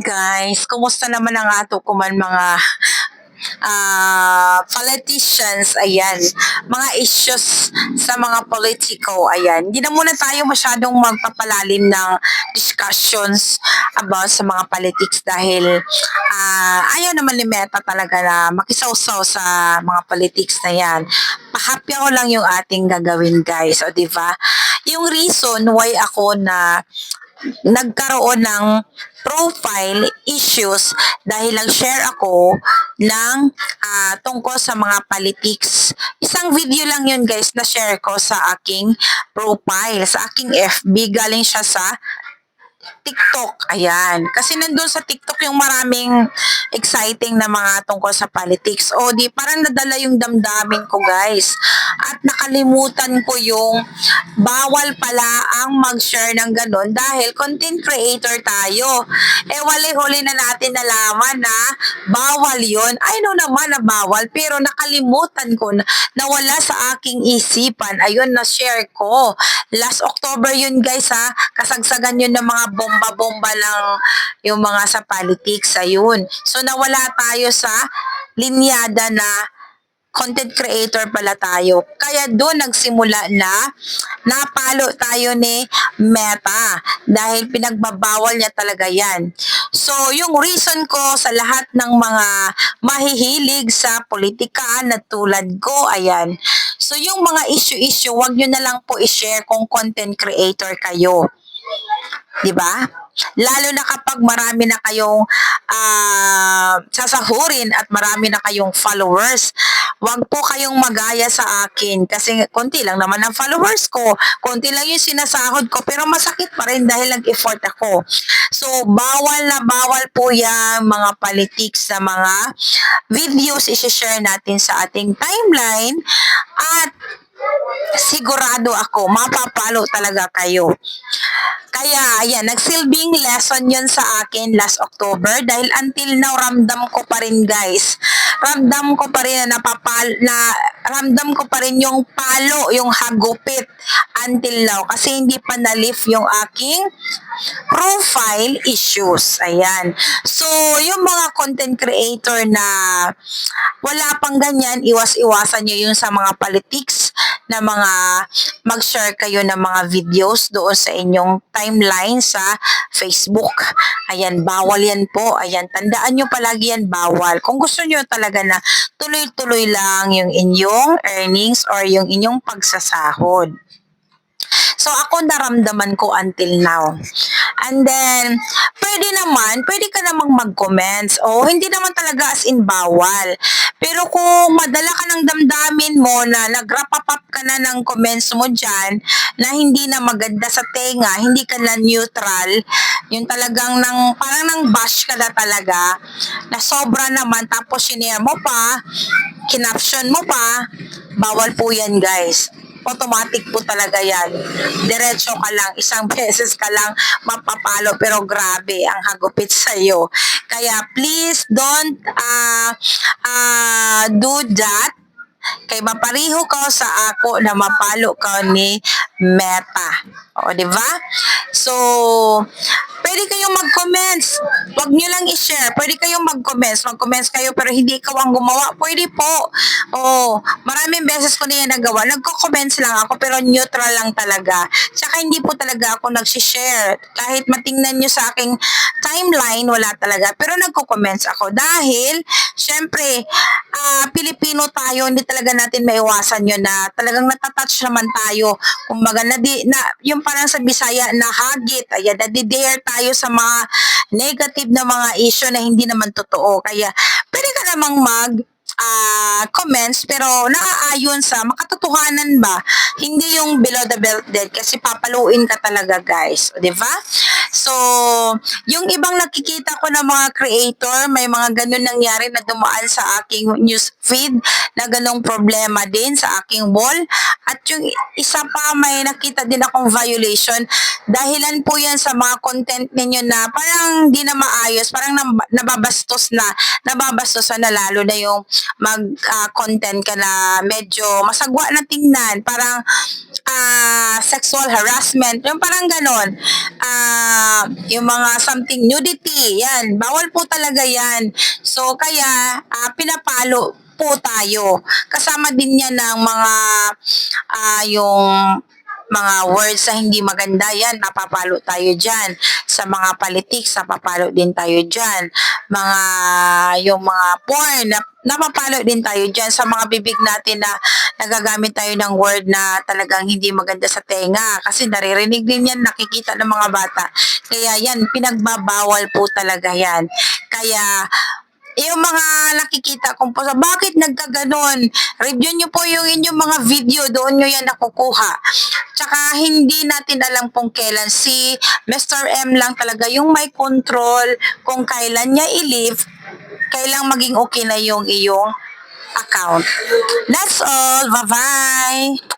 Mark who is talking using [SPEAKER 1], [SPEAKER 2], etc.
[SPEAKER 1] guys, kumusta naman ang ato kuman mga ah politicians, ayan, mga issues sa mga politiko, ayan. Hindi na muna tayo masyadong magpapalalim ng discussions about sa mga politics dahil ah ayaw naman ni Meta talaga na makisawsaw sa mga politics na yan. Pahapya ko lang yung ating gagawin guys, o ba? Yung reason why ako na nagkaroon ng profile issues dahil nag-share ako ng ah, tungkol sa mga politics. Isang video lang yun guys na share ko sa aking profile, sa aking FB. Galing siya sa TikTok. Ayan. Kasi nandun sa TikTok yung maraming exciting na mga tungkol sa politics. O di parang nadala yung damdamin ko guys. At nakalimutan ko yung bawal pala ang mag-share ng ganun dahil content creator tayo. Eh wali-huli na natin nalaman na bawal yon I know naman na bawal pero nakalimutan ko na nawala sa aking isipan. Ayun na share ko. Last October yun guys ha. Kasagsagan yun ng mga bomba-bomba lang yung mga sa politics. Ayun. So nawala tayo sa linyada na content creator pala tayo. Kaya doon nagsimula na napalo tayo ni Meta dahil pinagbabawal niya talaga yan. So, yung reason ko sa lahat ng mga mahihilig sa politika na tulad ko, ayan. So, yung mga issue-issue, wag nyo na lang po i-share kung content creator kayo. 'Di ba? Lalo na kapag marami na kayong ah, sasahurin at marami na kayong followers. Huwag po kayong magaya sa akin kasi konti lang naman ang followers ko. Konti lang yung sinasahod ko pero masakit pa rin dahil nag-effort ako. So, bawal na bawal po yung mga politics sa mga videos i-share natin sa ating timeline at sigurado ako mapapalo talaga kayo. Kaya, ayan, nagsilbing lesson yun sa akin last October dahil until now, ramdam ko pa rin guys. Ramdam ko pa rin na napapal, na ramdam ko pa rin yung palo, yung hagupit until now. Kasi hindi pa na-lift yung aking profile issues. Ayan. So, yung mga content creator na wala pang ganyan, iwas-iwasan nyo yun sa mga politics na mga mag-share kayo ng mga videos doon sa inyong timeline sa Facebook. Ayan, bawal yan po. Ayan, tandaan nyo palagi yan, bawal. Kung gusto nyo talaga na tuloy-tuloy lang yung inyong earnings or yung inyong pagsasahod. So, ako naramdaman ko until now. And then, pwede naman, pwede ka namang mag-comments. O, hindi naman talaga as in bawal. Pero kung madala ka ng damdamin mo na nag-wrap up ka na ng comments mo dyan, na hindi na maganda sa tenga, hindi ka na neutral, yung talagang nang, parang nang bash ka na talaga, na sobra naman, tapos sinare mo pa, kinaption mo pa, bawal po yan guys automatic po talaga yan. Diretso ka lang, isang beses ka lang mapapalo pero grabe ang hagupit sa iyo. Kaya please don't uh, uh, do that kay mapariho ka sa ako na mapalo ka ni Meta. O, di ba? So, pwede kayong mag-comments. Huwag nyo lang i-share. Pwede kayong mag-comments. Mag-comments kayo pero hindi ikaw ang gumawa. Pwede po. Oh, maraming beses ko na yan nagawa. Nagko-comments lang ako pero neutral lang talaga. Tsaka hindi po talaga ako nag-share. Kahit matingnan nyo sa aking timeline, wala talaga. Pero nagko-comments ako dahil, syempre, ah, Pilipino tayo, hindi talaga natin maiwasan yun na talagang natatouch naman tayo. Kumbaga, na, di, na, yung parang sa Bisaya na hagit, ayan, na-dare tayo sa mga negative na mga issue na hindi naman totoo. Kaya, pwede ka namang mag ah comments pero naaayon sa makatotohanan ba hindi yung below the belt dead kasi papaluin ka talaga guys di ba so yung ibang nakikita ko na mga creator may mga ganun nangyari na dumaan sa aking news feed na ganong problema din sa aking wall. At yung isa pa may nakita din akong violation. Dahilan po yan sa mga content ninyo na parang di na maayos parang nab- nababastos na nababastos na lalo na yung mag-content ka na medyo masagwa na tingnan, parang ah, sexual harassment, yung parang ganon. Yung mga something nudity, yan, bawal po talaga yan. So, kaya, ah, pinapalo po tayo. Kasama din yan ng mga, ah, yung mga words na hindi maganda yan, napapalo tayo dyan. Sa mga politics, napapalo din tayo dyan. Mga, yung mga porn, nap, napapalo din tayo dyan. Sa mga bibig natin na nagagamit tayo ng word na talagang hindi maganda sa tenga. Kasi naririnig din yan, nakikita ng mga bata. Kaya yan, pinagbabawal po talaga yan. Kaya, yung mga nakikita kong po sa bakit nagkaganon, review nyo po yung inyong mga video, doon nyo yan nakukuha. Tsaka hindi natin alam kung kailan si Mr. M lang talaga yung may control kung kailan niya i-leave, kailang maging okay na yung iyong account. That's all. Bye-bye!